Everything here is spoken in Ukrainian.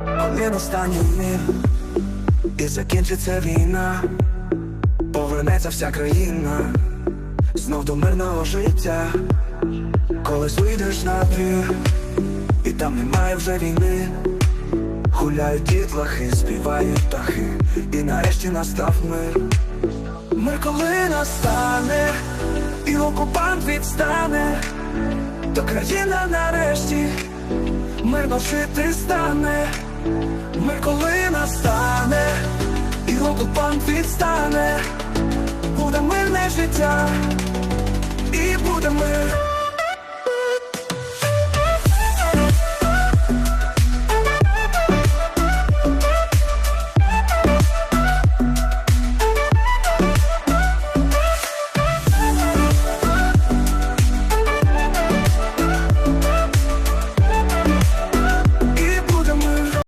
Коли настане мир і закінчиться війна, повернеться вся країна знов до мирного життя, колись вийдеш на двір, і там немає вже війни. Гуляють дітлахи, співають птахи, і нарешті настав мир. Мир коли настане, і окупант відстане, то країна нарешті мирно жити стане. Окупант відстане, буде мирне життя.